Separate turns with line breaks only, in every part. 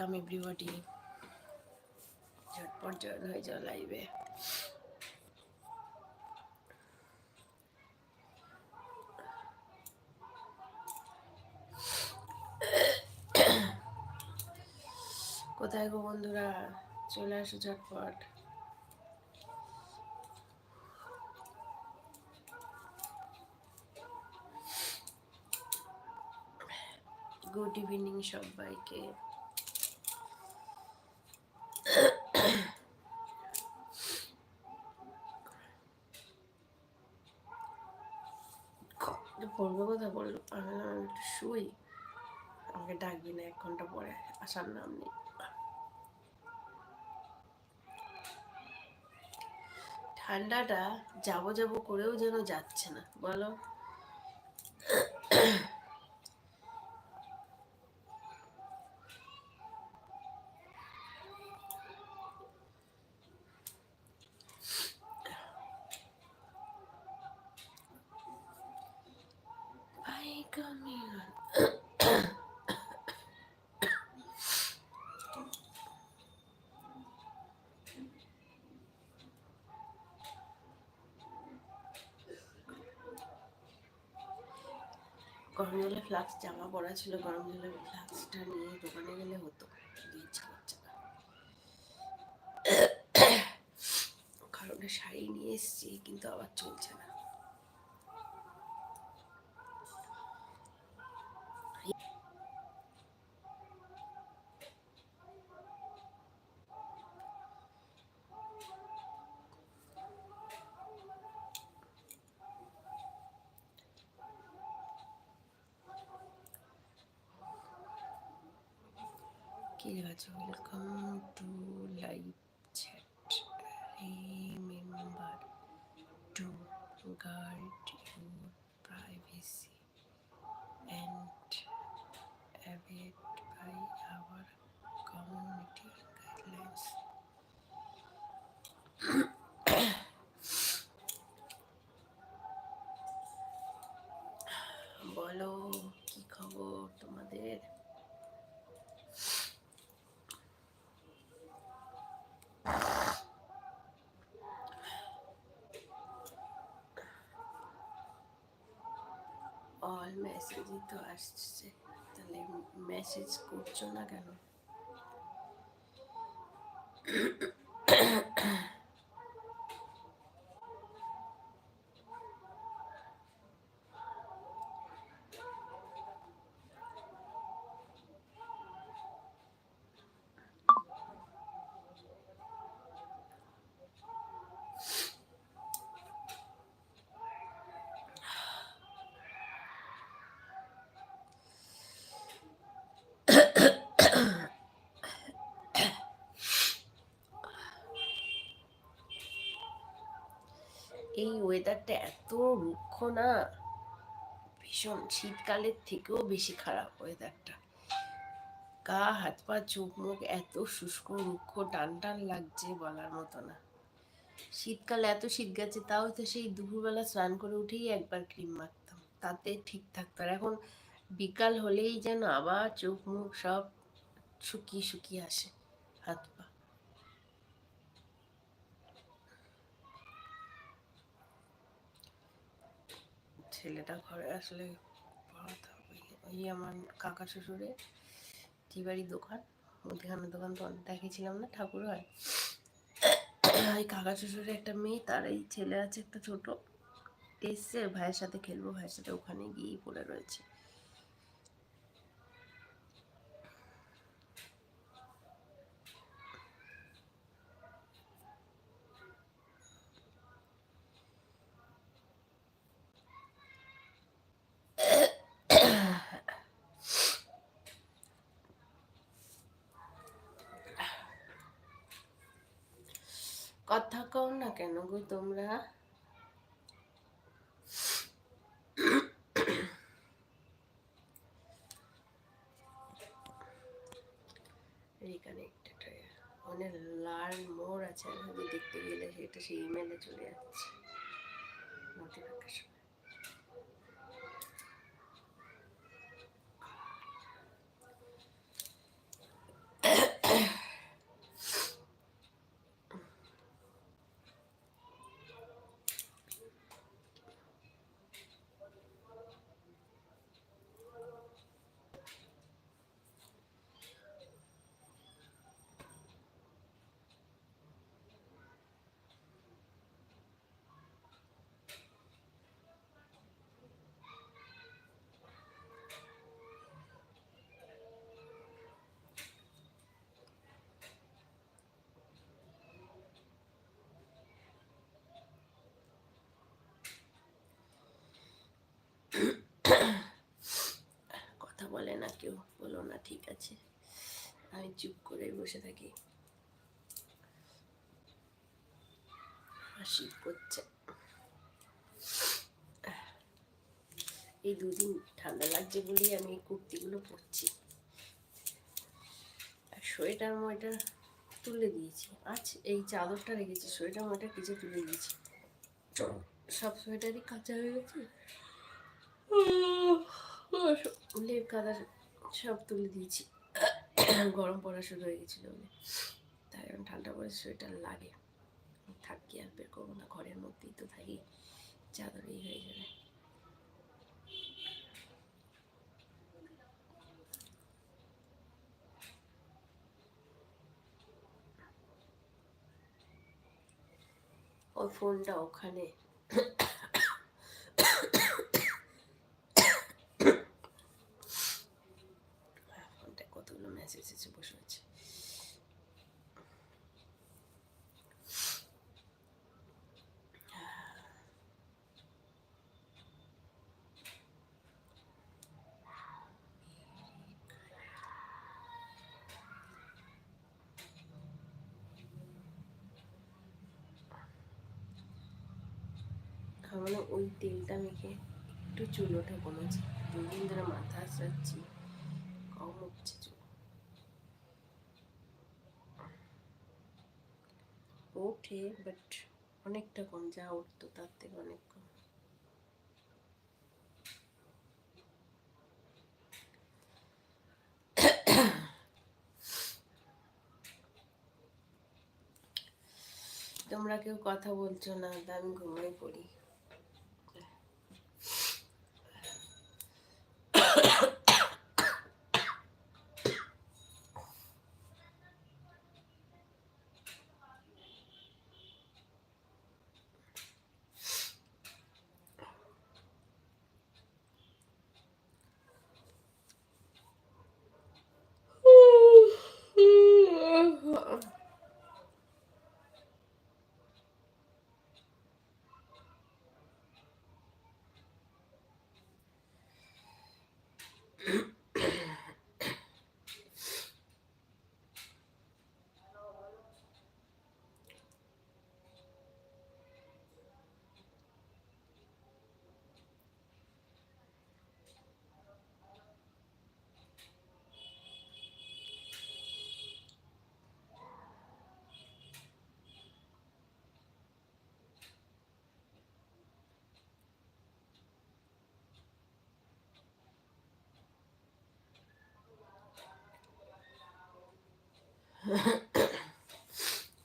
Welcome everybody ঝটপট join হয়ে যাও লাইভে কোথায় গো বন্ধুরা? চলে আসো ঝটপট। গুড ইভিনিং সবাইকে পড়ব কথা বলল আমি বললাম, আমি একটু শুই আমাকে ডাকবি না এক ঘণ্টা পরে আসার ঠান্ডাটা যাব যাব করেও যেন যাচ্ছে না বলো? I come গরম জলে ফ্লাক্স জামা পরা ছিল, গরম জলে ফ্লাক্সটা নিয়ে দোকানে গেলে হতো। ইচ্ছা করছে না। কারণে শাড়ি নিয়ে এসেছি, কিন্তু আবার চলছে না। কি আছে welcome to live chat remember to guard your privacy and abide by our community guidelines বলো কি খবর তোমাদের অল মেসেজই তো আসছে তাহলে মেসেজ করছ না কেন এই ওয়েদারটা এত রুক্ষ না? ভীষণ শীতকালের থেকেও বেশি খারাপ ওয়েদারটা গা, হাত, পা, চোখ, মুখ এত শুষ্ক, রুক্ষ টান টান লাগছে বলার মতো না। শীতকালে এত শীত গেছে, তাও তো সেই দুপুরবেলা স্নান করে উঠেই একবার ক্রিম মাখতাম। তাতে ঠিক থাকতো আর এখন বিকাল হলেই যেন আবার চোখ মুখ সব শুকিয়ে শুকিয়ে আসে হাত পা ছেলেটা ঘরে আসলে ওই আমার কাকা শ্বশুরে টিবাড়ি দোকান, মুদিখানার দোকান তো অনেক দেখেছিলাম না, ঠাকুর হয়। ওই কাকা শ্বশুরে একটা মেয়ে, তার এই ছেলে আছে একটা ছোট। এসছে ভাইয়ের সাথে খেলব, ভাইয়ের সাথে ওখানে গিয়ে পড়ে রয়েছে। 这个不是 ঠিক আছে। আমি চুপ করে বসে থাকি। শীত করছে এই দুদিন ঠান্ডা লাগছে বলেই আমি এই কুর্তিগুলো পরছি। আর সোয়েটার মোয়েটার তুলে দিয়েছি। আজ এই চাদরটা রেখেছি সোয়েটার মোয়েটার কিছু তুলে দিয়েছি। সব সোয়েটারই কাঁচা হয়ে গেছে। লেপ কাদা সব তুলে দিয়েছি। গরম পড়া শুরু হয়ে গেছিল বলে। তাই এখন ঠান্ডা পরে সোয়েটার লাগে। থাকি আর বের করব না, ঘরের মধ্যেই তো থাকি। চাদরেই হয়ে যাবে। ওই ফোনটা ওখানে ফোনটা কতগুলো মেসেজ এসে বসে আছে আমার না ওই তেলটা মেখে একটু চুল ওঠা কমেছে। দুদিন ধরে মাথা আঁচড়াচ্ছি কম উঠছে চুল। ওঠে বাট অনেকটা কম, যা উঠতো তার থেকে অনেক কম। তোমরা কেউ কথা বলছো না আমি ঘুমিয়ে পড়ি।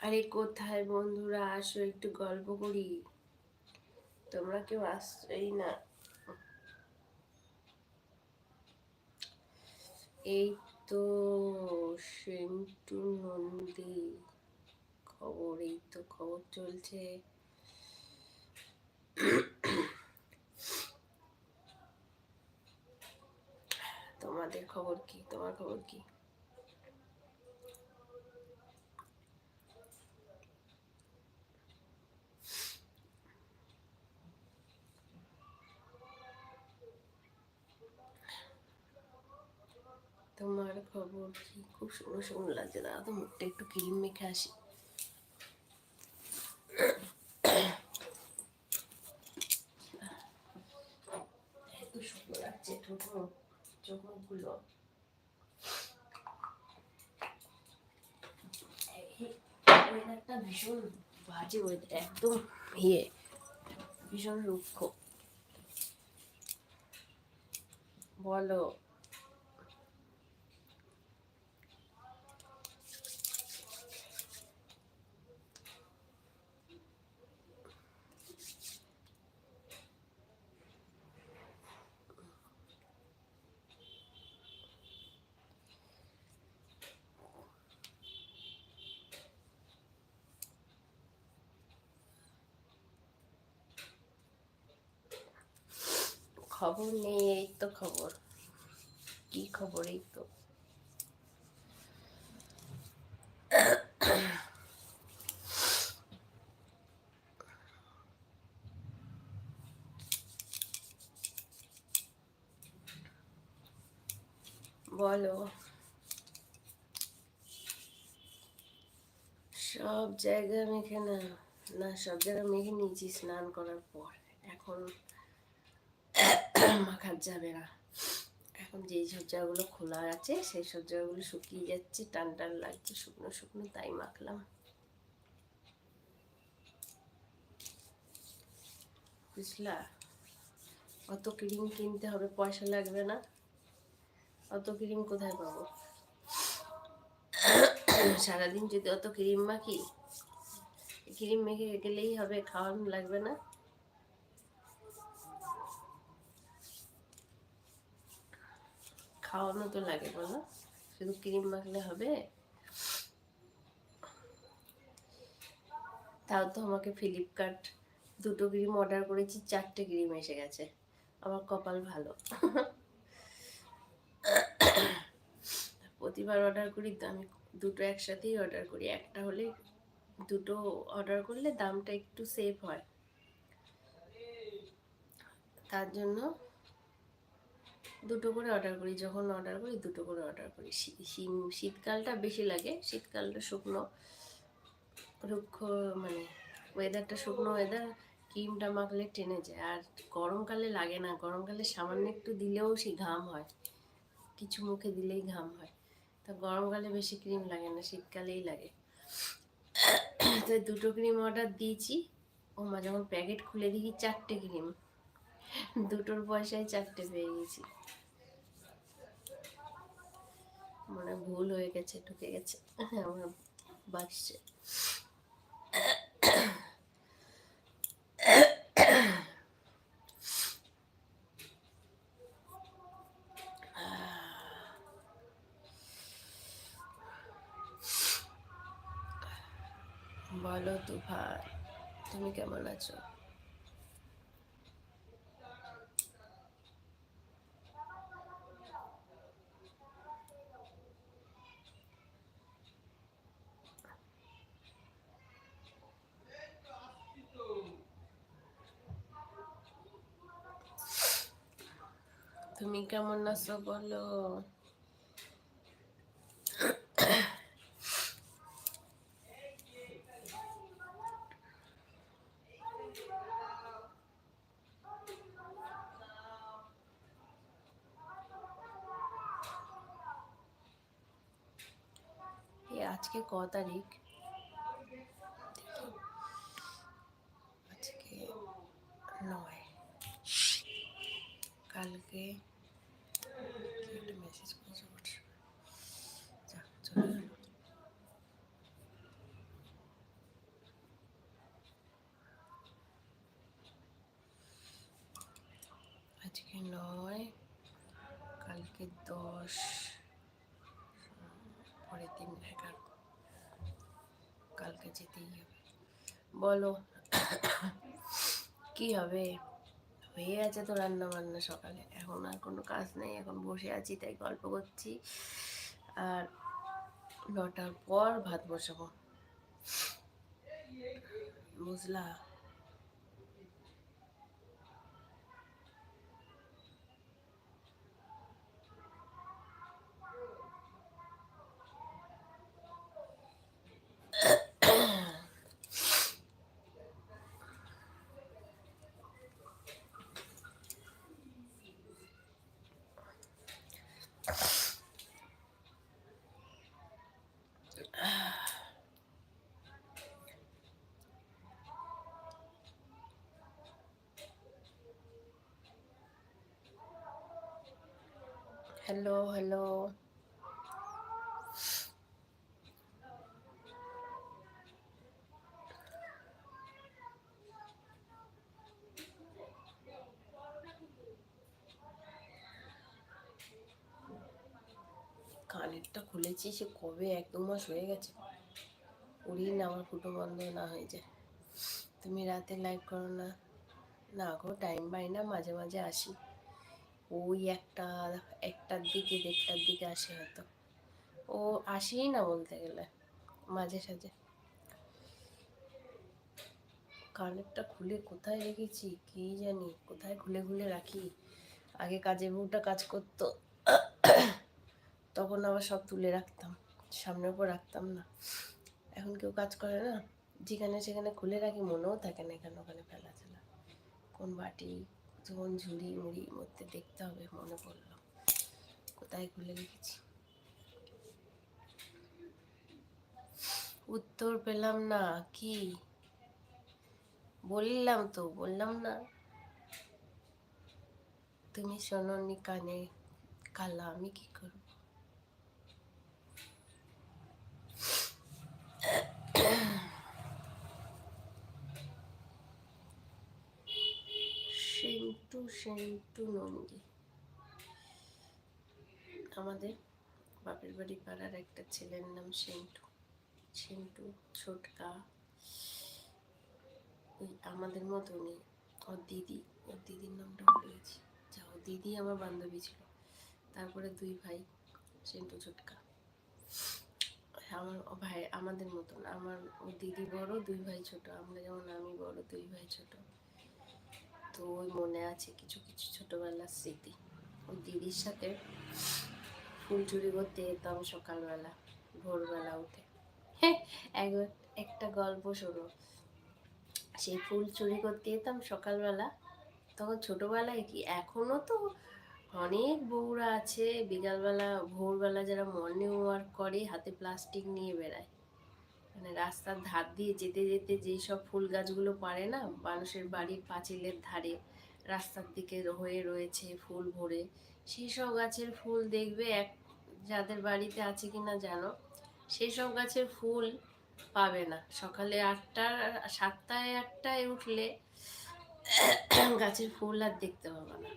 আরে কোথায় বন্ধুরা? আসো, একটু গল্প করি। তোমরা কেউ আসছোই না। এই তো সেন্টু নন্দী খবর, এই তো খবর চলছে। তোমাদের খবর কি? তোমার খবর কি? তোমার খবর কি? খুব শুকনো শুকনো লাগছে। দাদা তো, মুখটা একটু ক্রিম মেখে আসি। এত লাগছে ভীষণ বাজে একদম ইয়ে ভীষণ রুক্ষ। বলো। খবর নেই, এই তো খবর। কি খবর, এই তো। বলো। সব জায়গা মেখে না না, সব জায়গা মেখে নিয়েছি স্নান করার পর। এখন মাখার যাবে না এখন যেই সব জায়গাগুলো খোলা আছে, সেই সব জায়গাগুলো শুকিয়ে যাচ্ছে, টান টান লাগছে, শুকনো শুকনো, তাই মাখলাম। বুঝলা? অত ক্রিম কিনতে হবে, পয়সা লাগবে না। অত ক্রিম কোথায় পাবো? সারাদিন যদি অত ক্রিম মাখি, ক্রিম মেখে গেলেই হবে, খাওয়ানো লাগবে না। খাওয়ানো তো লাগে, বলো। শুধু ক্রিম মাখলে হবে। তাও তো আমাকে ফ্লিপকার্ট দুটো ক্রিম অর্ডার করেছি, চারটে ক্রিম এসে গেছে। আমার কপাল ভালো। প্রতিবার অর্ডার করি আমি দুটো একসাথেই অর্ডার করি। একটা হলে দুটো অর্ডার করলে দামটা একটু সেভ হয়। তার জন্য দুটো করে অর্ডার করি, যখন অর্ডার করি দুটো করে অর্ডার করি। শীতকালটা বেশি লাগে, শীতকালটা শুকনো। রুক্ষ মানে ওয়েদারটা শুকনো ওয়েদার ক্রিমটা মাখলে টেনে যায়। আর গরমকালে লাগে না, গরমকালে সামান্য একটু দিলেও সেই ঘাম হয়। কিছু মুখে দিলেই ঘাম হয়। তা গরমকালে বেশি ক্রিম লাগে না, শীতকালেই লাগে। তো দুটো ক্রিম অর্ডার দিয়েছি। ও মা যখন প্যাকেট খুলে দেখি চারটে ক্রিম। দুটোর পয়সায় চারটে পেয়ে গেছি। মানে ভুল হয়ে গেছে, ঢুকে গেছে। আমার বাচ্চা বলো তুফান তুমি কেমন আছো? তুমি কেমন আছো বলো আজকে ক তারিখ আজকে নয় কালকে একটা মেসেজ করেছে যাক চলে গেল আজকে নয় কালকে দশ, পরের দিন এগারো। কালকে যেতেই হবে। বলো, কি হবে? হয়ে আছে তো রান্না বান্না সকালে। এখন আর কোনো কাজ নেই, এখন বসে আছি, তাই গল্প করছি। আর নটার পর ভাত বসাবো। বুঝলা? হ্যালো হ্যালো কানেরটা খুলেছি, সে কবে? এক দু মাস হয়ে গেছে। উড়ি না, আমার ফুটো বন্ধ না হয়ে যায়। তুমি রাতে লাইভ করো না। না গো টাইম পাই না, মাঝে মাঝে আসি। ওই একটা একটার দিকে দেড়টার দিকে আসে হয়তো। ও আসেই না বলতে গেলে, মাঝে সাঝে। কানেরটা খুলে কোথায় রেখেছি কি জানি, কোথায় খুলে খুলে রাখি। আগে কাজে বউটা কাজ করতো, তখন আবার সব তুলে রাখতাম, সামনের উপর রাখতাম না। এখন কেউ কাজ করে না, যেখানে সেখানে খুলে রাখি, মনেও থাকে না এখানে ওখানে ফেলা ছিল কোন বাটি কোন ঝুড়ি, মুড়ি মধ্যে দেখতে হবে, মনে পড়ল। কোথায় খুলে রেখেছি? উত্তর পেলাম না, কি? বললাম তো, বললাম না। তুমি শোনোনি কানে কালা, আমি কি করব? সেন্টু সেন্টু নন্দী। আমাদের বাপের বাড়ি পাড়ার একটা ছেলের নাম সেন্টু। সেন্টু ছোটকা ওই আমাদের মতনই। ওর দিদি, ওর দিদির নামটা ভুলে গেছি যা ওর দিদি আমার বান্ধবী ছিল। তারপরে দুই ভাই, সেন্টু ছোটকা আমার ভাই, আমাদের মতন। আমার দিদি বড়, দুই ভাই ছোট। আমরা যেমন আমি বড়, দুই ভাই ছোট। তো ওই মনে আছে কিছু কিছু ছোটবেলার স্মৃতি। ওই দিদির সাথে ফুল চুরি করতে যেতাম সকালবেলা, ভোরবেলা উঠে। একবার একটা গল্প শোনো। সেই ফুল চুরি করতে যেতাম সকালবেলা, তখন ছোটবেলায় কি এখনও তো অনেক বউরা আছে, বিকালবেলা, ভোরবেলা যারা মর্নিং ওয়ার্ক করে, হাতে প্লাস্টিক নিয়ে বেড়ায়। মানে রাস্তার ধার দিয়ে যেতে যেতে যেই সব ফুল গাছগুলো পারে না, মানুষের বাড়ির পাঁচিলের ধারে, রাস্তার দিকে হয়ে রয়েছে ফুল ভরে, সেই সব গাছের ফুল দেখবে এক, যাদের বাড়িতে আছে কি না জানো, সেই সব গাছের ফুল পাবে না। সকালে আটটা সাতটায় আটটায় উঠলে গাছের ফুল আর দেখতে পাবে না।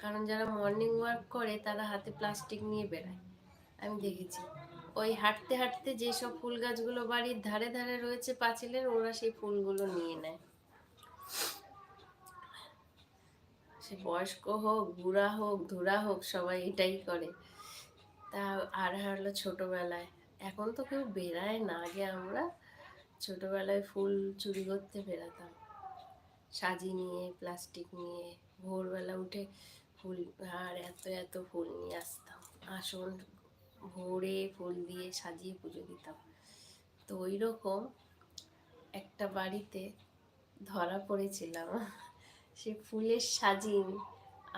কারণ যারা মর্নিং ওয়াক করে তারা হাতে প্লাস্টিক নিয়ে বেড়ায়। আমি দেখেছি। ওই হাঁটতে হাঁটতে যেসব ফুল গাছগুলো বাড়ির ধারে ধারে রয়েছে পাঁচিলের, ওরা সেই ফুলগুলো নিয়ে নেয়। সে বয়স্ক হোক, বুড়া হোক, ধুরা হোক, সবাই এটাই করে। তা আর হলো ছোটবেলায়। এখন তো কেউ বেরায় না, আগে আমরা ছোটবেলায় ফুল চুরি করতে বেরাতাম সাজি নিয়ে, প্লাস্টিক নিয়ে, ভোরবেলা উঠে ফুল, আর এত এত ফুল নিয়ে আসতাম। আসন ভোরে ফুল দিয়ে সাজিয়ে পুজো দিতাম। তো ওই রকম একটা বাড়িতে ধরা পড়েছিলাম। সে ফুলের সাজিন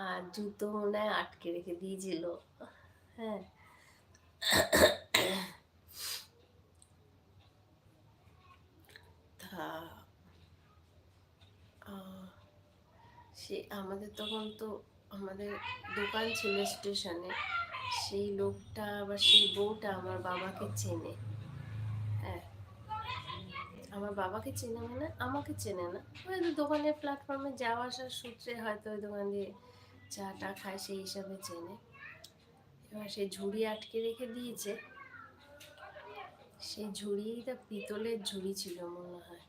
আর জুতো মনে হয় আটকে রেখে দিয়েছিল। হ্যাঁ। তা সে আমাদের তখন তো আমাদের দোকান ছিল স্টেশনে। সেই লোকটা বা সেই বউটা আমার বাবাকে চেনে। হ্যাঁ। আমার বাবাকে চেনে মানে আমাকে চেনে না। হয়তো দোকানে প্ল্যাটফর্মে যাওয়া আসার সূত্রে হয়তো ওই দোকান দিয়ে চা টা খায় সেই হিসাবে চেনে। এবার সেই ঝুড়ি আটকে রেখে দিয়েছে। সেই ঝুড়িটা পিতলের ঝুড়ি ছিল মনে হয়।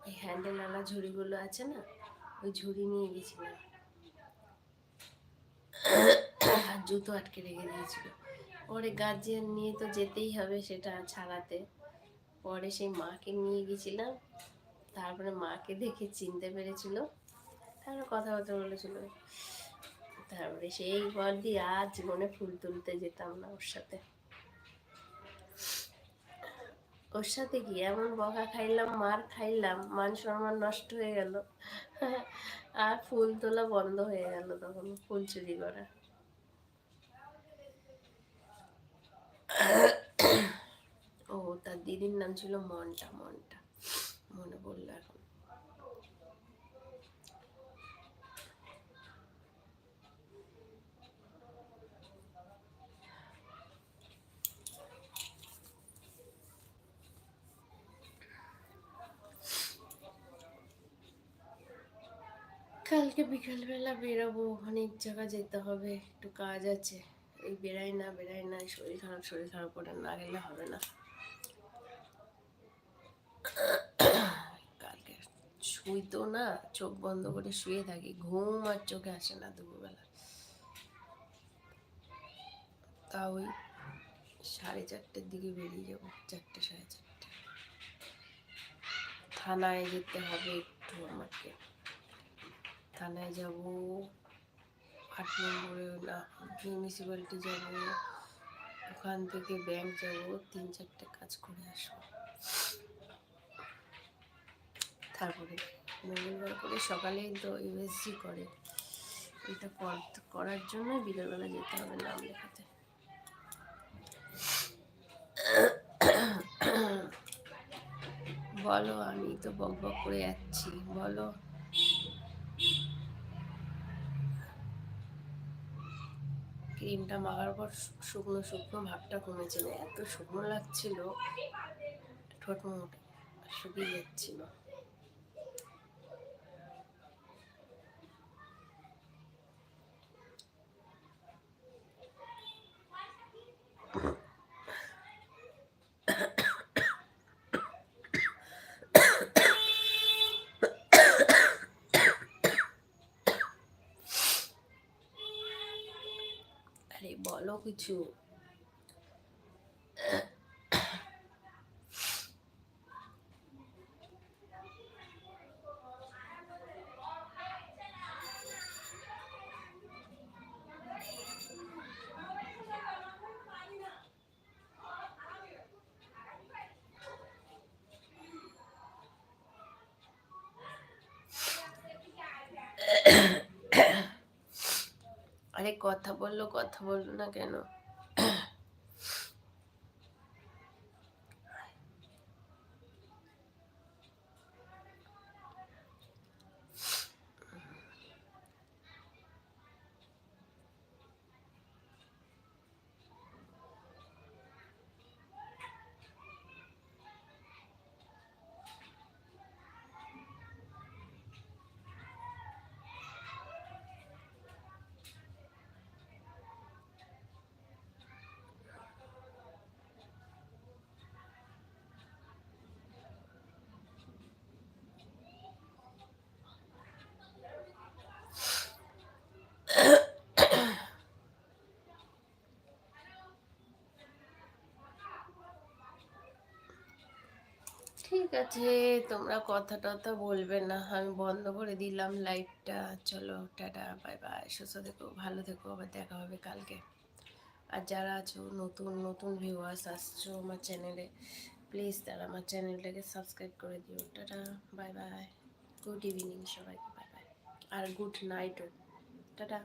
ওই হ্যান্ডেলওয়ালা ঝুড়িগুলো আছে না? ওই ঝুড়ি নিয়ে গেছিলাম। জুতো আটকে রেখে দিয়েছিল। পরে গার্জিয়ান নিয়ে তো যেতেই হবে সেটা ছাড়াতে। পরে সেই মাকে নিয়ে গেছিলাম। তারপরে মাকে দেখে চিনতে পেরেছিল। তারপরে কথাবার্তা বলেছিল। তারপরে সেই পর দিয়ে আর জীবনে ফুল তুলতে যেতাম না ওর সাথে। ওর সাথে কি এমন বকা খাইলাম, মার খাইলাম, মান সম্মান নষ্ট হয়ে গেল। আর ফুল তোলা বন্ধ হয়ে গেল তখন, ফুল চুরি করা। ও, তার দিদির নাম ছিল মনটা মনটা, মনে পড়ল এখন। কালকে বিকালবেলা বেরোবো, অনেক জায়গা যেতে হবে, একটু কাজ আছে। এই বেড়াই না বেড়াই না শরীর খারাপ শরীর খারাপ করে না গেলে হবে না। কালকে শুই তো না, চোখ বন্ধ করে শুয়ে থাকি, ঘুম আর চোখে আসে না দুপুরবেলা। তা ওই সাড়ে চারটের দিকে বেরিয়ে যাব, চারটে, সাড়ে চারটে। থানায় যেতে হবে একটু আমাকে। থানায় যাব আট নম্বরে মিউনিসিপ্যালিটি যাব ওখান থেকে ব্যাংক যাব, তিন চারটে কাজ করে আসব। তারপরে মঙ্গলবার করে সকালেই তো ইউএসজি করে। এটা কর- করার জন্য বিকেলবেলা যেতে হবে নাম লেখাতে। বলো, আমি তো বক বক করে যাচ্ছি। বলো ক্রিমটা মাখার পর শুকনো শুকনো ভাবটা কমেছে না এত শুকনো লাগছিল, ঠোঁট মুখ শুকিয়ে যাচ্ছিল আরে বলো কিছু আরে কথা বলল কথা বলল না কেন? ঠিক আছে, তোমরা কথা টথা বলবে না। আমি বন্ধ করে দিলাম লাইভটা চলো, টাটা, বাই বাই। সুস্থ থেকো, ভালো থেকো, আবার দেখা হবে কালকে। আর যারা আছো, নতুন নতুন ভিউয়ার্স আসছো আমার চ্যানেলে প্লিজ তারা আমার চ্যানেলটাকে সাবস্ক্রাইব করে দিও। Tata, bye bye. Good evening সবাইকে, বাই বাই। আর গুড নাইটও টাটা।